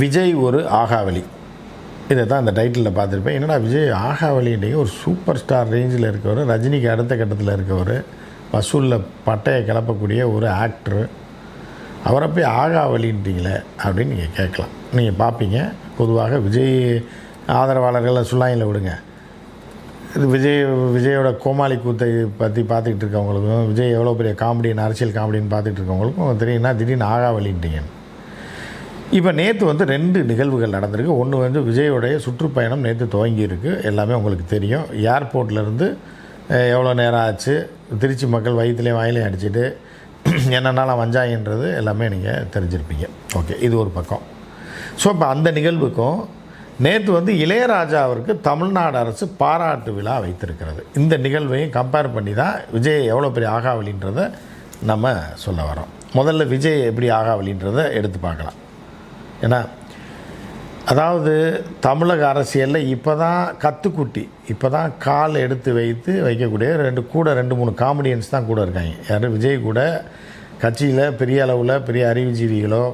விஜய் ஒரு ஆகாவலி. இதை தான் அந்த டைட்டிலில் பார்த்துருப்பேன். என்னடா விஜய் ஆகாவலின்றீங்க ஒரு சூப்பர் ஸ்டார் ரேஞ்சில் இருக்கவர் ரஜினிக்கு அடுத்த கட்டத்தில் இருக்கவர் வசூலில் பட்டையை கிளப்பக்கூடிய ஒரு ஆக்டரு அவரை போய் ஆகாவலின்றீங்களே அப்படின்னு நீங்கள் கேட்கலாம். நீங்கள் பார்ப்பீங்க. பொதுவாக விஜய் ஆதரவாளர்களை சுல்லாயில் விடுங்க. இது விஜய் விஜயோட கோமாளி கூத்தை பற்றி பார்த்துக்கிட்டு இருக்கவங்களுக்கும் விஜய் எவ்வளோ பெரிய காமெடியின் அரசியல் காமெடின்னு பார்த்துட்டு இருக்கவங்களுக்கும் தெரியும்னா திடீர்னு ஆகாவலின்றீங்க. இப்போ நேற்று வந்து ரெண்டு நிகழ்வுகள் நடந்திருக்கு. ஒன்று வந்து விஜயோடைய சுற்றுப்பயணம் நேற்று துவங்கியிருக்கு. எல்லாமே உங்களுக்கு தெரியும். ஏர்போர்ட்லேருந்து எவ்வளோ நேரம் ஆச்சு? திருச்சி மக்கள் வயிற்றுலேயும் வாயிலையும் அடிச்சுட்டு என்னென்னலாம் வஞ்சாயின்றது எல்லாமே நீங்கள் தெரிஞ்சிருப்பீங்க. ஓகே இது ஒரு பக்கம். ஸோ இப்போ அந்த நிகழ்வுக்கும் நேற்று வந்து இளையராஜா அவருக்கு தமிழ்நாடு அரசு பாராட்டு விழா வைத்திருக்கிறது. இந்த நிகழ்வையும் கம்பேர் பண்ணி தான் விஜய் எவ்வளோ பெரிய ஆகாவலின்றதை நம்ம சொல்ல வரோம் முதல்ல விஜய் எப்படி ஆகாவலின்றதை எடுத்து பார்க்கலாம். ஏன்னா அதாவது தமிழக அரசியலில் இப்போ தான் கத்துக்குட்டி இப்போ தான் கால் எடுத்து வைத்து வைக்கக்கூடிய ரெண்டு கூட ரெண்டு மூணு காமெடியன்ஸ் தான் கூட இருக்காங்க. யார்? விஜய் கூட கட்சியில் பெரிய அளவில் பெரிய அறிவுஜீவிகளோ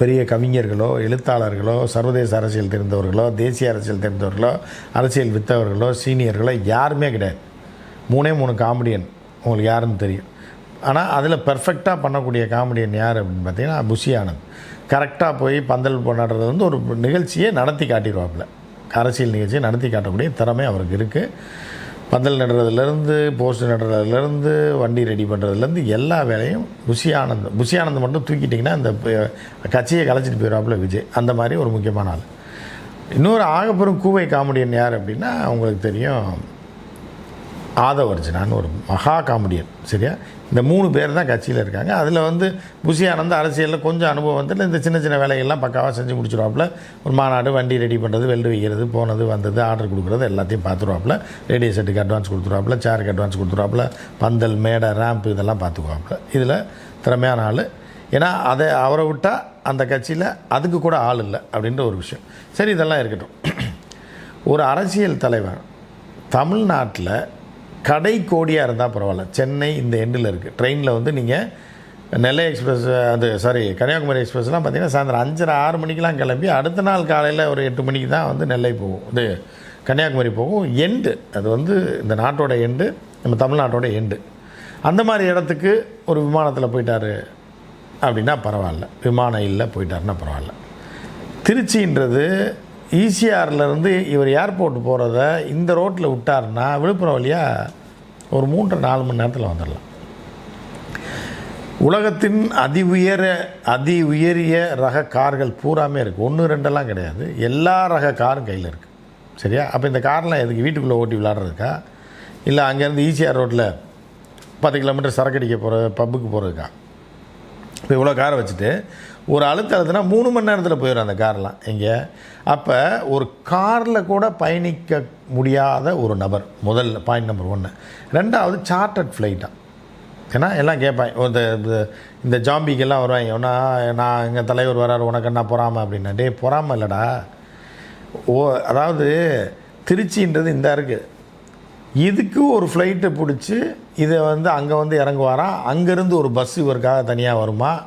பெரிய கவிஞர்களோ எழுத்தாளர்களோ சர்வதேச அரசியல் தெரிந்தவர்களோ தேசிய அரசியல் தெரிந்தவர்களோ அரசியல் வித்தவர்களோ சீனியர்களோ யாருமே கிடையாது. மூணே மூணு காமெடியன் உங்களுக்கு யாருன்னு தெரியும். ஆனால் அதில் பர்ஃபெக்டாக பண்ணக்கூடிய காமெடியன் யார் அப்படின்னு பார்த்தீங்கன்னா புஷி ஆனந்த். கரெக்டாக போய் பந்தல் கொண்டாடுறது வந்து ஒரு நிகழ்ச்சியை நடத்தி காட்டிடுவாப்புல. அரசியல் நிகழ்ச்சியை நடத்தி காட்டக்கூடிய திறமை அவருக்கு இருக்குது பந்தல் நடுறதுலேருந்து போஸ்ட் நடுறதுலேருந்து வண்டி ரெடி பண்ணுறதுலேருந்து எல்லா வேலையும் புஷி ஆனந்த் மட்டும் தூக்கிட்டிங்கன்னா அந்த கட்சியை கலைச்சிட்டு போயிடுவாப்புல விஜய். அந்த மாதிரி ஒரு முக்கியமான ஆள். இன்னொரு ஆகப்பெரும் கூவை காமெடியன் யார் அப்படின்னா உங்களுக்கு தெரியும் ஆதவர்ஜனான்னு ஒரு மகா காமெடியன் சரியா? இந்த மூணு பேர் தான் கட்சியில் இருக்காங்க. அதில் வந்து புஷி ஆனந்த் அரசியலில் கொஞ்சம் அனுபவம் வந்து இந்த சின்ன சின்ன வேலைகள்லாம் பக்காவாக செஞ்சு முடிச்சிருவாப்புல ஒரு மாநாடு வண்டி ரெடி பண்ணுறது வெல்டு வைக்கிறது போனது வந்தது ஆர்டர் கொடுக்குறது எல்லாத்தையும் பார்த்துருவாப்புல ரேடியோ செட்டுக்கு அட்வான்ஸ் கொடுத்துருவாப்புல சேருக்கு அட்வான்ஸ் கொடுத்துருவாப்புல பந்தல் மேடை ரேம்ப் இதெல்லாம் பார்த்துக்குவாப்புல இதில் திறமையான ஆள். ஏன்னா அதை அவரை விட்டால் அந்த கட்சியில் அதுக்கு கூட ஆள் இல்லை அப்படின்ற ஒரு விஷயம். சரி இதெல்லாம் இருக்கட்டும். ஒரு அரசியல் தலைவர் தமிழ்நாட்டில் கடை கோடியாக இருந்தால் பரவாயில்ல. சென்னை இந்த எண்டில் இருக்குது ட்ரெயினில் வந்து நீங்கள் நெல்லை எக்ஸ்பிரஸ் அது சாரி கன்னியாகுமரி எக்ஸ்பிரஸ்லாம் பார்த்தீங்கன்னா சாயந்தரம் அஞ்சரை ஆறு மணிக்கெலாம் கிளம்பி அடுத்த நாள் காலையில் ஒரு எட்டு மணிக்கு தான் வந்து நெல்லை போகும் இது கன்னியாகுமரி போகும் எண்டு அது வந்து இந்த நாட்டோட எண்டு நம்ம தமிழ்நாட்டோட எண்டு அந்த மாதிரி இடத்துக்கு ஒரு விமானத்தில் போயிட்டார் அப்படின்னா பரவாயில்ல. விமானம் இல்லை போயிட்டாருன்னா பரவாயில்ல. திருச்சின்றது ஈசிஆர்லேருந்து இவர் ஏர்போர்ட் போகிறத இந்த ரோட்டில் விட்டாருன்னா விழுப்புரம் வழியாக ஒரு மூன்று நாலு மணி நேரத்தில் வந்துடலாம். உலகத்தின் அதி உயர அதி உயரிய ரக கார்கள் பூராமே இருக்குது ஒன்று ரெண்டெல்லாம் கிடையாது. எல்லா ரக காரும் கையில் இருக்குது சரியா? அப்போ இந்த கார்லாம் எதுக்கு வீட்டுக்குள்ளே ஓட்டி விளாட்றதுக்கா இல்லை அங்கேருந்து ஈசிஆர் ரோட்டில் பத்து கிலோமீட்டர் சரக்கு அடிக்க போகிற பப்புக்கு போகிறதுக்கா இப்போ இவ்வளோ காரை வச்சுட்டு ஒரு அழுத்த அழுத்தினா மூணு மணி நேரத்தில் போயிடும் அந்த கார்லாம். இங்கே அப்போ ஒரு காரில் கூட பயணிக்க முடியாத ஒரு நபர். முதல் பாயிண்ட் நம்பர் ஒன்று ரெண்டாவது சார்ட்டர்ட் ஃப்ளைட்டாக ஏன்னா எல்லாம் கேட்பேன் இந்த இந்த- இந்த ஜாம்பிக்கெல்லாம் வருவாங்க. ஒன்றா நான் எங்கள் தலைவர் வராரு உனக்கு என்ன பொறாமல் அப்படின்னா டே பொறாமல் இல்லைடா. ஓ அதாவது திருச்சின்றது இந்த இருக்குது இதுக்கு ஒரு ஃப்ளைட்டை பிடிச்சி இதை வந்து அங்கே வந்து இறங்குவாராம். அங்கேருந்து ஒரு பஸ் இவருக்காக தனியாக வருமா?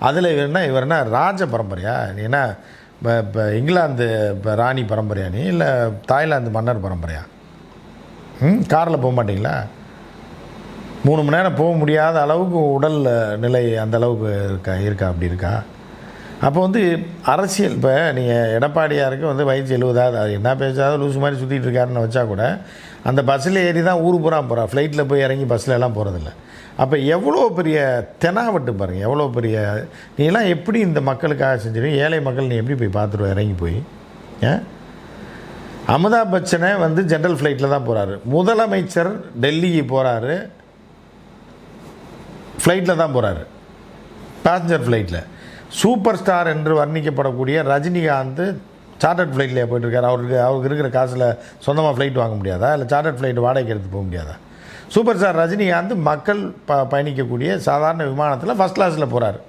அதில் இவர் இவர்னா ராஜ பரம்பரையா? நீ என்ன இப்போ இப்போ இங்கிலாந்து இப்போ ராணி பரம்பரையா நீ? இல்லை தாய்லாந்து மன்னர் பரம்பரையா? ம் காரில் போக மாட்டிங்களா? மூணு மணி நேரம் போக முடியாத அளவுக்கு உடல் நிலை அந்த அளவுக்கு இருக்கா இருக்கா அப்படி இருக்கா? அப்போ வந்து அரசியல் இப்போ நீங்கள் எடப்பாடியாருக்கு வந்து வயிற்று எழுபதாவது அது என்ன பேசாத லூஸ் மாதிரி சுற்றிட்டு இருக்காருன்னு வச்சா கூட அந்த பஸ்ஸில் ஏறி தான் ஊர் பூரா போகிறா ஃப்ளைட்டில் போய் இறங்கி பஸ்ஸில் எல்லாம் போகிறதில்ல அப்போ எவ்வளோ பெரிய தெனாவட்டு பாருங்கள் எவ்வளோ பெரிய நீலாம் எப்படி இந்த மக்களுக்காக செஞ்சிருவீங்க ஏழை மக்கள் நீ எப்படி போய் பார்த்துருவ இறங்கி போய்? ஏன் அமிதாப் பச்சனை வந்து ஜென்ரல் ஃப்ளைட்டில் தான் போகிறாரு முதலமைச்சர் டெல்லிக்கு போகிறாரு ஃப்ளைட்டில் தான் போகிறாரு பேசஞ்சர் ஃப்ளைட்டில் சூப்பர் ஸ்டார் என்று வர்ணிக்கப்படக்கூடிய ரஜினிகாந்த் சார்ட்டர்ட் ஃப்ளைட்லேயே போயிட்டுருக்காரு. அவருக்கு அவருக்கு இருக்கிற காசில் சொந்தமாக ஃப்ளைட் வாங்க முடியாதா? இல்லை சார்ட்டர்ட் ஃப்ளைட் வாடகைக்கு எடுத்து போக முடியாதா? சூப்பர் ஸ்டார் ரஜினிகாந்த் மக்கள் ப பயணிக்கக்கூடிய சாதாரண விமானத்தில் ஃபஸ்ட் கிளாஸில் போகிறாரு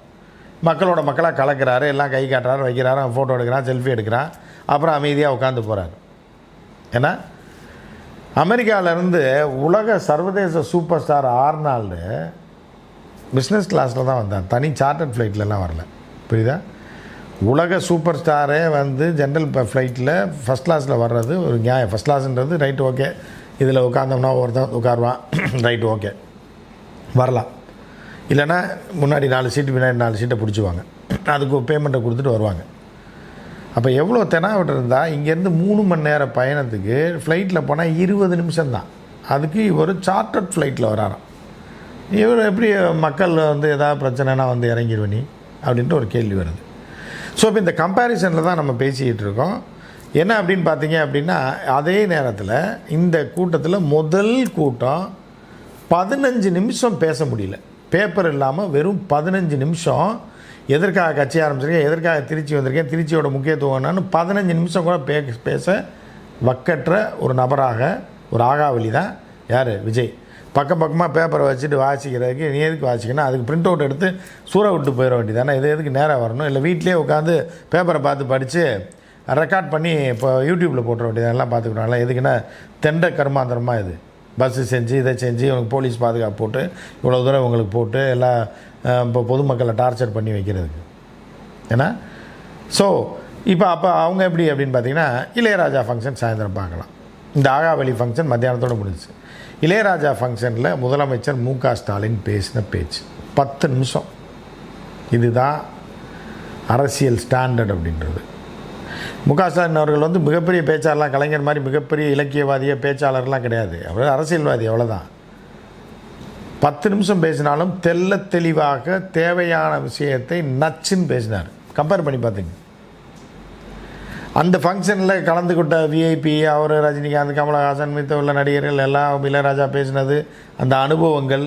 மக்களோட மக்களாக கலக்கிறாரு எல்லாம் கை காட்டுறாரு வைக்கிறாரு ஃபோட்டோ எடுக்கிறான் செல்ஃபி எடுக்கிறான் அப்புறம் அமைதியாக உட்காந்து போகிறாரு ஏன்னா அமெரிக்காவிலேருந்து உலக சர்வதேச சூப்பர் ஸ்டார் ஆர்னால்டு பிஸ்னஸ் கிளாஸில் தான் வந்தார். தனி சார்ட்டர்ட் ஃப்ளைட்லலாம் வரல. புரியுதா? உலக சூப்பர் ஸ்டாரே வந்து ஜென்ரல் ஃப்ளைட்டில் ஃபஸ்ட் கிளாஸில் வர்றது ஒரு நியாயம். ஃபஸ்ட் கிளாஸ்ன்றது ரைட் ஓகே இதில் உட்காந்தோம்னா ஒருத்தன் உட்காருவான். ரைட் ஓகே வரலாம். இல்லைன்னா முன்னாடி நாலு சீட்டு பின்னாடி நாலு சீட்டை பிடிச்சிவாங்க. அதுக்கு பேமெண்ட்டை கொடுத்துட்டு வருவாங்க. அப்போ எவ்வளோ தெனாவட்டு இருந்தால் இங்கேருந்து மூணு மணி நேர பயணத்துக்கு ஃப்ளைட்டில் போனால் இருபது நிமிஷம் தான். அதுக்கு இவர் சார்ட்டர்ட் ஃப்ளைட்டில் வராராம். இவர் எப்படி மக்கள் வந்து ஏதாவது பிரச்சனைனா வந்து இறங்கிடுவனி அப்படின்ட்டு ஒரு கேள்வி வருது. ஸோ இப்போ இந்த கம்பேரிசனில் தான் நம்ம பேசிக்கிட்டு இருக்கோம். என்ன அப்படின்னு பார்த்தீங்க அப்படின்னா அதே நேரத்தில் இந்த கூட்டத்தில் முதல் கூட்டம் பதினஞ்சு நிமிஷம் பேச முடியல. பேப்பர் இல்லாமல் வெறும் பதினஞ்சு நிமிஷம் எதற்காக கட்சி ஆரம்பிச்சிருக்கேன் எதற்காக திருச்சி வந்திருக்கேன் திருச்சியோட முக்கியத்துவம் என்னன்னு பதினஞ்சு நிமிஷம் கூட பே பேச வக்கற்ற ஒரு நபராக ஒரு ஆகாவலி தான் யார்? விஜய். பக்கம் பக்கமாக பேப்பரை வச்சுட்டு வாசிக்கிறதுக்கு நீ எதுக்கு வாசிக்கணும்? அதுக்கு பிரிண்ட் அவுட் எடுத்து சூற விட்டு போயிட வேண்டியதானே இது எதுக்கு நேராக வரணும்? இல்லை வீட்லேயே உட்காந்து பேப்பரை பார்த்து படித்து ரெக்கார்ட் பண்ணி இப்போ யூடியூப்பில் போட்டுற வேண்டியதெல்லாம் பார்த்துக்கணும்ல. எதுக்குன்னா தெண்ட கர்மாந்திரமாக இது. பஸ்ஸு செஞ்சு இதை செஞ்சு இவங்க போலீஸ் பாதுகாப்பு போட்டு இவ்வளோ தூரம் இவங்களுக்கு போட்டு எல்லாம் இப்போ பொதுமக்களை டார்ச்சர் பண்ணி வைக்கிறதுக்கு. ஏன்னா ஸோ இப்போ அப்போ அவங்க எப்படி அப்படின்னு பார்த்தீங்கன்னா இளையராஜா ஃபங்க்ஷன் சாயந்தரம் பார்க்கலாம். இந்த ஆகாவளி ஃபங்க்ஷன் மத்தியானத்தோடு முடிஞ்சு இளையராஜா ஃபங்க்ஷனில் முதலமைச்சர் மு க ஸ்டாலின் பேசின பேச்சு. பத்து நிமிஷம். இதுதான் அரசியல் ஸ்டாண்டர்ட் அப்படின்றது. மு க ஸ்டாலின் அவர்கள் வந்து மிகப்பெரிய பேச்சாளர்லாம் கலைஞர் மாதிரி மிகப்பெரிய இலக்கியவாதிய பேச்சாளர்லாம் கிடையாது. அவர் அரசியல்வாதி அவ்வளோதான் பத்து நிமிஷம் பேசினாலும் தெள்ள தெளிவாக தேவையான விஷயத்தை நச்சுன்னு பேசினார். கம்பேர் பண்ணி பார்த்துங்க. அந்த ஃபங்க்ஷனில் கலந்துக்கிட்ட விஐபி அவர் ரஜினிகாந்த் கமலஹாசன் மித்த உள்ள நடிகர்கள் எல்லாம் இளையராஜா பேசினது அந்த அனுபவங்கள்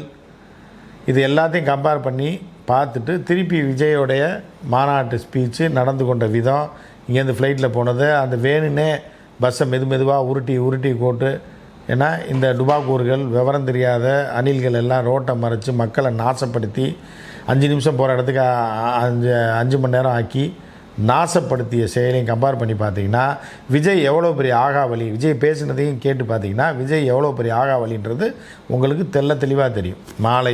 இது எல்லாத்தையும் கம்பேர் பண்ணி பார்த்துட்டு திருப்பி விஜயோடைய மாநாட்டு ஸ்பீச்சு நடந்து கொண்ட விதம் இங்கேருந்து ஃப்ளைட்டில் போனது அந்த வேணுனே பஸ்ஸை மெது மெதுவாக உருட்டி உருட்டி போட்டு ஏன்னா இந்த டுபாக்கூர்கள் விவரம் தெரியாத அணில்கள் எல்லாம் ரோட்டை மறைச்சி மக்களை நாசப்படுத்தி அஞ்சு நிமிஷம் போகிற இடத்துக்கு அஞ்சு அஞ்சு மணி நேரம் ஆக்கி நாசப்படுத்திய செயலையும் கம்பேர் பண்ணி பார்த்தீங்கன்னா விஜய் எவ்வளோ பெரிய ஆகாவலி விஜய் பேசினதையும் கேட்டு பார்த்தீங்கன்னா விஜய் எவ்வளோ பெரிய ஆகாவலின்றது உங்களுக்கு தெள்ள தெளிவாக தெரியும். மாலை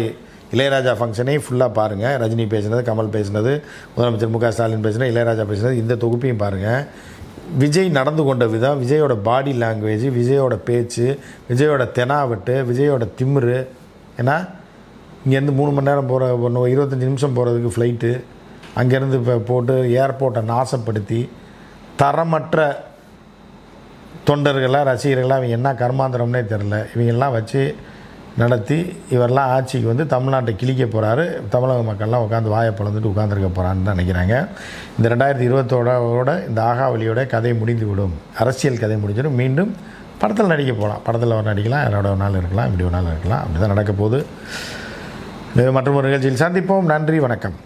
இளையராஜா ஃபங்க்ஷனையும் ஃபுல்லாக பாருங்கள் ரஜினி பேசினது கமல் பேசினது முதலமைச்சர் மு க ஸ்டாலின் பேசினது இளையராஜா பேசினது இந்த தொகுப்பையும் பாருங்கள் விஜய் நடந்து கொண்ட விதம் விஜயோட பாடி லாங்குவேஜ் விஜயோட பேச்சு விஜயோட தெனாவட்டு விஜயோட திமிரு. ஏன்னா இங்கேருந்து மூணு மணி நேரம் போகிற ஒன்று இருபத்தஞ்சி நிமிஷம் போகிறதுக்கு ஃப்ளைட்டு அங்கேருந்து இப்போ போட்டு ஏர்போர்ட்டை நாசப்படுத்தி தரமற்ற தொண்டர்களாக ரசிகர்களாக இவங்க என்ன கர்மாந்திரம்னே தெரில இவங்கெல்லாம் வச்சு நடத்தி இவரெல்லாம் ஆட்சிக்கு வந்து தமிழ்நாட்டை கிழிக்க போகிறாரு தமிழக மக்கள்லாம் உட்காந்து வாயை பிளந்துட்டு உட்காந்துருக்க போகிறான்னு தான் நினைக்கிறாங்க. இந்த ரெண்டாயிரத்தி இருபத்தோட இந்த ஆகாவலியோட கதை முடிந்து விடும் அரசியல் கதை முடிஞ்சிடும். மீண்டும் படத்தில் நடிக்க போகலாம் படத்தில் ஒரு நடிக்கலாம். யாரோட வேணாலும் இருக்கலாம். இப்படி வேணாலும் இருக்கலாம். அப்படி தான் நடக்க போகுது. மற்றொரு நிகழ்ச்சியில் சந்திப்போம். நன்றி. வணக்கம்.